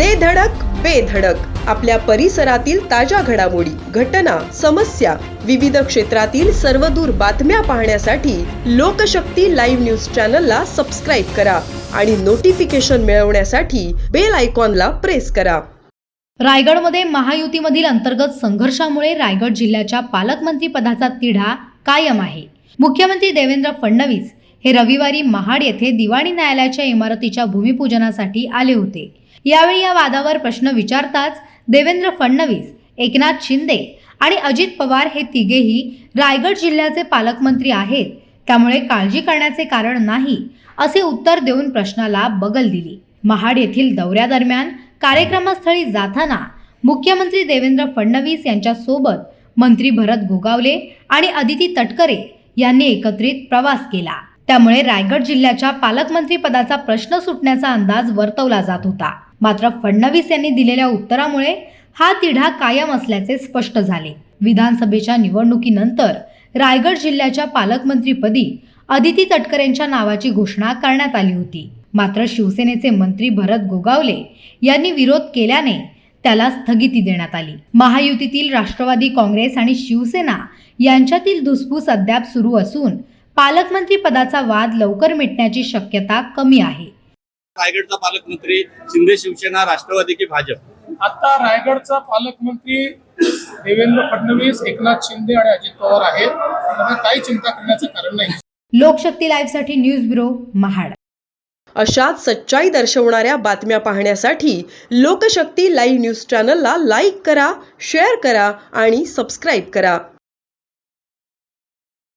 दे धडक बेधडक आपल्या परिसरातील ताज्या घडामोडी घटना समस्या विविध क्षेत्रातील सर्वदूर बातम्या पाहण्यासाठी लोकशक्ती लाईव्ह न्यूज चॅनलला सबस्क्राईब करा आणि नोटिफिकेशन मिळवण्यासाठी बेल आयकॉनला प्रेस करा. रायगडमध्ये महायुतीमधील अंतर्गत संघर्षामुळे रायगड जिल्ह्याच्या पालकमंत्री पदाचा तिढा कायम आहे. मुख्यमंत्री देवेंद्र फडणवीस हे रविवारी महाड येथे दिवाणी न्यायालयाच्या इमारतीच्या भूमिपूजनासाठी आले होते. यावेळी या वादावर प्रश्न विचारताच देवेंद्र फडणवीस एकनाथ शिंदे आणि अजित पवार हे तिघेही रायगड जिल्ह्याचे पालकमंत्री आहेत. त्यामुळे काळजी करण्याचे कारण नाही असे उत्तर देऊन प्रश्नाला बगल दिली. महाड येथील दौऱ्यादरम्यान कार्यक्रमस्थळी जाताना मुख्यमंत्री देवेंद्र फडणवीस यांच्यासोबत मंत्री भरत गोगावले आणि अदिती तटकरे यांनी एकत्रित प्रवास केला. त्यामुळे रायगड जिल्ह्याच्या पालकमंत्रीपदाचा प्रश्न सुटण्याचा अंदाज वर्तवला जात होता. मात्र फडणवीस यांनी दिलेल्या उत्तरामुळे हा तिढा कायम असल्याचे स्पष्ट झाले. विधानसभेच्या निवडणुकीनंतर रायगड जिल्ह्याच्या पालकमंत्रीपदी अदिती तटकरेंच्या नावाची घोषणा करण्यात आली होती. मात्र शिवसेनेचे मंत्री भरत गोगावले यांनी विरोध केल्याने त्याला स्थगिती देण्यात आली. महायुतीतील राष्ट्रवादी काँग्रेस आणि शिवसेना यांच्यातील धुसफूस अद्याप सुरू असून पालकमंत्री पदाचा वाद लवकर मिटण्याची शक्यता कमी आहे. रायगडचा पालकमंत्री शिंदे शिवसेना राष्ट्रवादी की भाजप? आता रायगडचा पालकमंत्री देवेंद्र फडणवीस एकनाथ शिंदे आणि अजित पवार आहेत. त्यामुळे काही चिंता करण्याचं कारण नाही. लोकशक्ती लाईव्हसाठी न्यूज ब्युरो महाड. अशाच सच्चाई दर्शवणाऱ्या बातम्या पाहण्यासाठी लोकशक्ती लाईव्ह न्यूज चॅनलला लाईक करा शेअर करा आणि सबस्क्राईब करा.